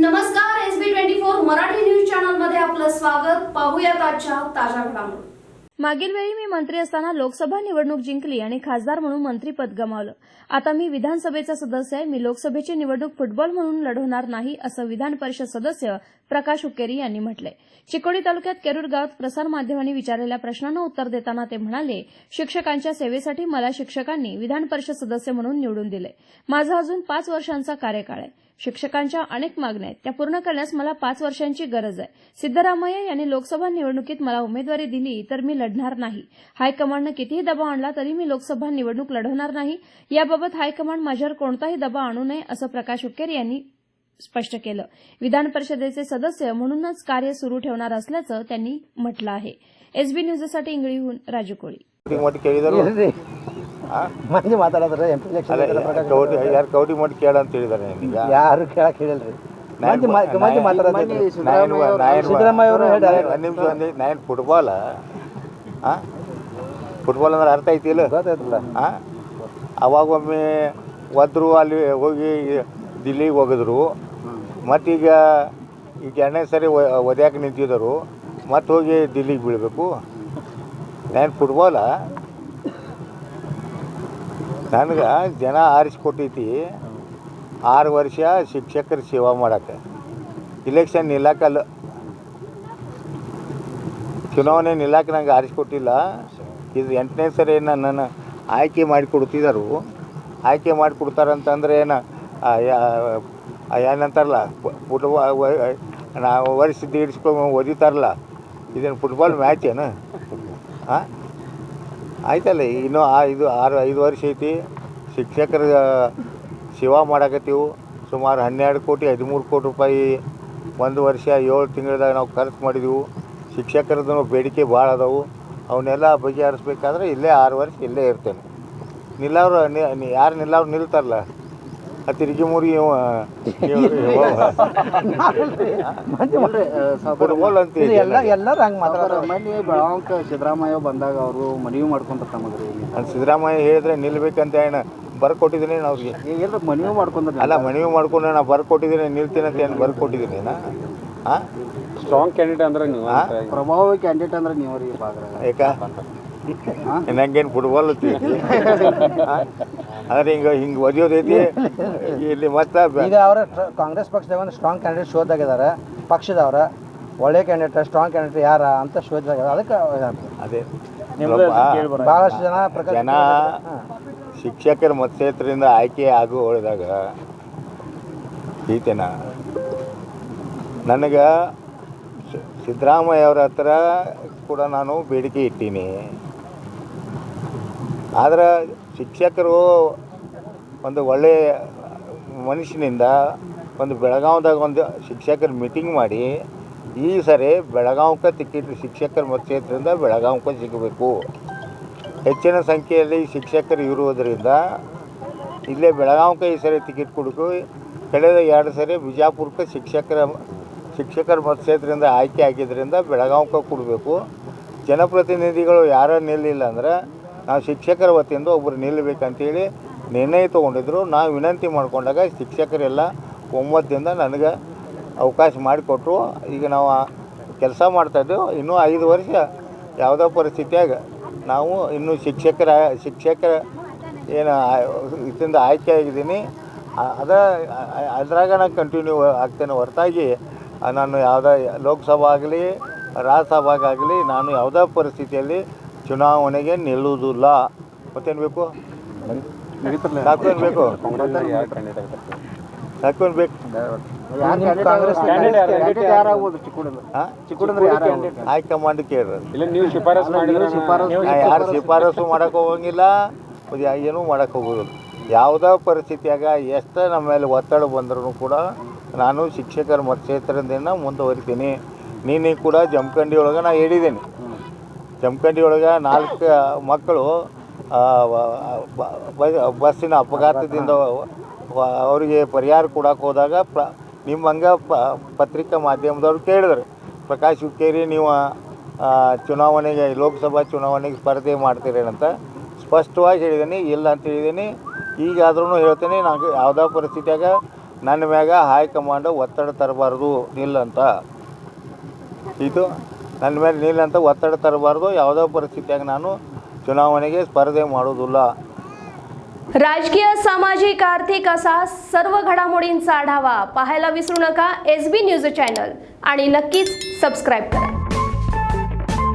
नमस्कार S B twenty four Marathi news चॅनलमध्ये आपलं स्वागत. पाहूया आजच्या ताज्या घडामोडी. मागील वेळी मी मंत्री असताना लोकसभा निवडणूक जिंकली आणि खासदार म्हणून मंत्रीपद गमावलं. आता मी विधानसभेचा सदस्य आहे. मी लोकसभेची निवडणूक फुटबॉल म्हणून लढवणार नाही असं विधान परिषद सदस्य प्रकाश हुकेरी यांनी म्हटलंय. चिकोडी तालुक्यात केरूर गावात प्रसारमाध्यमांनी विचारलेल्या प्रश्नांना उत्तर देताना ते म्हणाले शिक्षकांच्या सेवेसाठी मला शिक्षकांनी विधान परिषद सदस्य म्हणून निवडून दिले माझा अजून पाच वर्षांचा कार्यकाळ आहे. शिक्षकांच्या अनेक मागण्या आहेत. त्या पूर्ण करण्यास मला पाच वर्षांची गरज आहे. सिद्धरामय्या यांनी लोकसभा निवडणुकीत मला उमेदवारी दिली तर मी लढणार नाही. हायकमांडनं कितीही दबाव आणला तरी मी लोकसभा निवडणूक लढवणार नाही. याबाबत हायकमांड माझ्यावर कोणताही दबाव आणू नये असं प्रकाश हुक्केर यांनी स्पष्ट केलं. विधान परिषदेचे सदस्य म्हणूनच कार्य सुरू ठेवणार असल्याचं त्यांनी म्हटलं आहे. एसबी न्यूजसाठी इंगळीहून राजू कोळी. ಮಂದಿ ಮಾತಾಡೋದ್ರೆ ಎಂ ಪಿ ಎಲೆಕ್ಷನ್ ಯಾರು ಕೌಡಿ ಮಾಡಿ ಕೇಳ ಅಂತ ಹೇಳಿದಾರೆ ಯಾರು ಕೇಳಕ್ಕೆ ಹೇಳಿಲ್ರಿ ಮಂದಿ ಮಂದಿ ಸಿದ್ದರಾಮಯ್ಯ ಅವರು ನಾನು ಫುಟ್ಬಾಲ್ ಹಾಂ ಫುಟ್ಬಾಲ್ ಅಂದ್ರೆ ಅರ್ಥ ಐತಿಲ್ಲ ಗೊತ್ತಾಯ್ತಲ್ಲ. ಹಾಂ ಅವಾಗೊಮ್ಮೆ ಒದ್ರು ಅಲ್ಲಿ ಹೋಗಿ ದಿಲ್ಲಿಗೆ ಹೋಗಿದ್ರು. ಮತ್ತೀಗ ಈಗ ಎರಡನೇ ಸರಿ ಒದ್ಯಾಕೆ ನಿಂತಿದ್ದರು. ಮತ್ತೆ ಹೋಗಿ ದಿಲ್ಲಿಗೆ ಬೀಳಬೇಕು. ನಾನು ಫುಟ್ಬಾಲ ನನಗೆ ಜನ ಆರಿಸ್ಕೊಟ್ಟೈತಿ. ಆರು ವರ್ಷ ಶಿಕ್ಷಕರ ಸೇವಾ ಮಾಡಕ್ಕೆ. ಇಲೆಕ್ಷನ್ ನಿಲ್ಲಕ್ಕಲ್ಲ ಚುನಾವಣೆ ನಿಲ್ಲಕ್ಕೆ ನಂಗೆ ಆರಿಸ್ಕೊಟ್ಟಿಲ್ಲ. ಇದು ಎಂಟನೇ ಸರಿ ನನ್ನನ್ನು ಆಯ್ಕೆ ಮಾಡಿ ಕೊಡ್ತಿದ್ದರು ಆಯ್ಕೆ ಮಾಡಿ ಕೊಡ್ತಾರಂತಂದ್ರೆ ಏನು ಏನಂತಾರಲ್ಲ ಫುಟ್ಬಾಲ್ ನಾವು ವರ್ಷ ದೀಡ್ಸ್ಕೊಂಡು ಓದಿತಾರಲ್ಲ. ಇದೇನು ಫುಟ್ಬಾಲ್ ಮ್ಯಾಚ್ ಏನು? ಹಾಂ ಆಯ್ತಲ್ಲ, ಇನ್ನೂ ಆ ಇದು ಆರು, ಐದು ವರ್ಷ ಐತಿ, ಶಿಕ್ಷಕರ ಸೇವಾ ಮಾಡಕತ್ತೀವಿ. ಸುಮಾರು ಹನ್ನೆರಡು ಕೋಟಿ, ಹದಿಮೂರು ಕೋಟಿ ರೂಪಾಯಿ ಒಂದು ವರ್ಷ, ಏಳು ತಿಂಗಳದಾಗ ನಾವು ಖರ್ಚು ಮಾಡಿದೆವು. ಶಿಕ್ಷಕರದ್ದು ಬೇಡಿಕೆ ಭಾಳ ಅದಾವು. ಅವನ್ನೆಲ್ಲ ಬಗೆಹರಿಸ್ಬೇಕಾದ್ರೆ ಇಲ್ಲೇ ಆರು ವರ್ಷ ಇಲ್ಲೇ ಇರ್ತೇನೆ. ನಿಲ್ಲವ್ರು ಯಾರು ನಿಲ್ಲವ್ರು ನಿಲ್ತಾರಲ್ಲ? ಆ ತಿರುಗಿ ಮುರಿ ಇವ ಫುಟ್ಬಾಲ್ ಅಂತ ಇದು ಎಲ್ಲ ಎಲ್ಲರೂ ಹಂಗೆ ಮಾತಾಡೋದು ಮನೆ ಬೆಳಗಾವಕ್ಕೆ ಸಿದ್ದರಾಮಯ್ಯ ಬಂದಾಗ ಅವರು ಮನವಿ ಮಾಡ್ಕೊಂಡ್ರು ನಮಗೆ ಸಿದ್ದರಾಮಯ್ಯ ಹೇಳಿದ್ರೆ ನಿಲ್ಬೇಕಂತ ಏನು ಬರ್ಕೊಟ್ಟಿದ್ದೀನಿ ನಾನು ಅವ್ರಿಗೆ. ಏನ್ರ ಮನವಿ ಮಾಡ್ಕೊಂಡ್ರೆ ಅಲ್ಲ ಮನವಿ ಮಾಡ್ಕೊಂಡು ನಾನು ಬರ್ಕೊಟ್ಟಿದ್ದೀನಿ ನಿಲ್ತೀನಿ ಅಂತ ಏನು ಬರ್ಕೊಟ್ಟಿದ್ದೀನಿ ನಾ? ಹಾಂ ಸ್ಟ್ರಾಂಗ್ ಕ್ಯಾಂಡಿಡೇಟ್ ಅಂದ್ರೆ ನೀವು ಪ್ರಭಾವಿ ಕ್ಯಾಂಡಿಡೇಟ್ ಅಂದ್ರೆ ನೀವ್ರಿ ಬಾಗ್ರ ಯಾಕ ನಂಗೇನು ಫುಟ್ಬಾಲ್ ಅಂದ್ರೆ ಹಿಂಗ ಹಿಂಗೆ ಒದಿಯೋದೈತಿ ಇಲ್ಲಿ ಮತ್ತೆ ಈಗ ಅವರ ಕಾಂಗ್ರೆಸ್ ಪಕ್ಷದಾಗ ಒಂದು ಸ್ಟ್ರಾಂಗ್ ಕ್ಯಾಂಡಿಡೇಟ್ ಶೋಧಾಗಿದ್ದಾರೆ ಪಕ್ಷದವ್ರ ಒಳ್ಳೆ ಕ್ಯಾಂಡಿಡೇಟ್ ಸ್ಟ್ರಾಂಗ್ ಕ್ಯಾಂಡಿಡೇಟ್ ಯಾರ ಅಂತ ಶೋಧಾಗ ಅದಕ್ಕೆ ಅದೇ. ಭಾಳಷ್ಟು ಜನ ಜನ ಶಿಕ್ಷಕರ ಮತಕ್ಷೇತ್ರದಿಂದ ಆಯ್ಕೆ ಆಗು ಹೊಡೆದಾಗ ಈತೇನ. ನನಗೆ ಸಿದ್ದರಾಮಯ್ಯ ಅವರ ಹತ್ರ ಕೂಡ ನಾನು ಬೇಡಿಕೆ ಇಟ್ಟೀನಿ. ಆದ್ರೆ ಶಿಕ್ಷಕರು ಒಂದು ಒಳ್ಳೆಯ ಮನುಷ್ಯನಿಂದ ಒಂದು ಬೆಳಗಾವ್ದಾಗ ಒಂದು ಶಿಕ್ಷಕರ ಮೀಟಿಂಗ್ ಮಾಡಿ, ಈ ಸರಿ ಬೆಳಗಾವ್ಕ ಟಿಕೆಟ್ ಶಿಕ್ಷಕರ ಮತಕ್ಷೇತ್ರದಿಂದ ಬೆಳಗಾವ್ಕ ಸಿಗಬೇಕು. ಹೆಚ್ಚಿನ ಸಂಖ್ಯೆಯಲ್ಲಿ ಶಿಕ್ಷಕರು ಇರುವುದರಿಂದ ಇಲ್ಲೇ ಬೆಳಗಾವ್ಕ ಈ ಸರಿ ಟಿಕೆಟ್ ಕೊಡಬೇಕು ಕಳೆದ ಎರಡು ಸರಿ ಬಿಜಾಪುರಕ್ಕೆ ಶಿಕ್ಷಕರ ಶಿಕ್ಷಕರ ಮತಕ್ಷೇತ್ರದಿಂದ ಆಯ್ಕೆ ಆಗಿದ್ದರಿಂದ ಬೆಳಗಾವ್ಕ ಕೊಡಬೇಕು. ಜನಪ್ರತಿನಿಧಿಗಳು ಯಾರು ನಿಲ್ಲಿಲ್ಲ ಅಂದ್ರೆ ನಾವು ಶಿಕ್ಷಕರ ವತಿಯಿಂದ ಒಬ್ಬರು ನಿಲ್ಲಬೇಕಂತೇಳಿ ನಿರ್ಣಯ ತೊಗೊಂಡಿದ್ರು. ನಾವು ವಿನಂತಿ ಮಾಡಿಕೊಂಡಾಗ ಶಿಕ್ಷಕರೆಲ್ಲ ಒಮ್ಮತದಿಂದ ನನಗೆ ಅವಕಾಶ ಮಾಡಿಕೊಟ್ರು. ಈಗ ನಾವು ಕೆಲಸ ಮಾಡ್ತಾಯಿದ್ದೆವು ಇನ್ನೂ ಐದು ವರ್ಷ ಯಾವುದೋ ಪರಿಸ್ಥಿತಿಯಾಗ ನಾವು ಇನ್ನೂ ಶಿಕ್ಷಕರ ಶಿಕ್ಷಕರ ಏನು ಇದರಿಂದ ಆಯ್ಕೆ ಆಗಿದ್ದೀನಿ. ಅದ, ಅದ್ರಾಗ ನಾನು ಕಂಟಿನ್ಯೂ ಆಗ್ತೇನೆ. ಹೊರತಾಗಿ ನಾನು ಯಾವುದೇ ಲೋಕಸಭಾ ಆಗಲಿ ರಾಜ್ಯಸಭಾಗಾಗಲಿ ನಾನು ಯಾವುದೋ ಪರಿಸ್ಥಿತಿಯಲ್ಲಿ ಚುನಾವಣೆಗೆ ನಿಲ್ಲುವುದಿಲ್ಲ. ಮತ್ತೇನು ಬೇಕು? ಸಾಕೇನು ಬೇಕು? ಸಾಕೇನು ಬೇಕು? ಹೈಕಮಾಂಡ್ ಕೇಳ್ರಿ. ಇಲ್ಲ ನೀವು ಶಿಫಾರಸ್ ಮಾಡಿದ್ರೆ ಶಿಫಾರಸು ನಾ ಯಾರು ಶಿಫಾರಸು ಮಾಡಕ್ಕೆ ಹೋಗಂಗಿಲ್ಲ. ಅದು ಯಾ- ಏನೂ ಮಾಡಕ್ಕೆ ಹೋಗೋದಿಲ್ಲ. ಯಾವುದೇ ಪರಿಸ್ಥಿತಿಯಾಗ ಎಷ್ಟು ನಮ್ಮ ಮೇಲೆ ಒತ್ತಡ ಬಂದ್ರೂ ಕೂಡ ನಾನು ಶಿಕ್ಷಕರ ಮತಕ್ಷೇತ್ರದಿಂದ ಮುಂದುವರಿತೀನಿ. ನೀನೇ ಕೂಡ ಜಮಖಂಡಿ ಒಳಗೆ ನಾ ಹೇಳಿದ್ದೀನಿ. ಜಮಖಂಡಿ ಒಳಗೆ ನಾಲ್ಕು ಮಕ್ಕಳು ಬಸ್ಸಿನ ಅಪಘಾತದಿಂದ ಅವರಿಗೆ ಪರಿಹಾರ ಕೊಡಕ್ಕೆ ಹೋದಾಗ ಪ ನಿಮ್ಮ ಹಂಗೆ ಪ ಪತ್ರಿಕಾ ಮಾಧ್ಯಮದವ್ರು ಕೇಳಿದ್ರು. ಪ್ರಕಾಶ್ ಹುಕ್ಕೇರಿ ನೀವು ಚುನಾವಣೆಗೆ ಲೋಕಸಭಾ ಚುನಾವಣೆಗೆ ಸ್ಪರ್ಧೆ ಮಾಡ್ತೀರೇನಂತ ಸ್ಪಷ್ಟವಾಗಿ ಹೇಳಿದ್ದೀನಿ. ಇಲ್ಲ ಅಂತ ಹೇಳಿದ್ದೀನಿ. ಈಗಾದ್ರೂ ಹೇಳ್ತೀನಿ ನಾನು ಯಾವುದೇ ಪರಿಸ್ಥಿತಿಯಾಗ ನನ್ನ ಮ್ಯಾಗ ಹೈಕಮಾಂಡ್ ಒತ್ತಡ ತರಬಾರ್ದು ನಿಲ್ಲಂತ. ಇದು ನನ್ನ ಮೇಲೆ ನೀನಂತ ಒತ್ತಡ ತರಬಾರ್ದು ಯಾವುದೋ ಪರಿಸ್ಥಿತಿಯಾಗ ನಾನು ಚುನಾವಣೆಗೆ ಸ್ಪರ್ಧೆ ಮಾಡೋದಿಲ್ಲ राजकीय सामाजिक आर्थिक असा सर्व घडामोडींचा आढावा पाहायला विसरू नका एस बी न्यूज चॅनल आणि नक्कीच सबस्क्राईब करा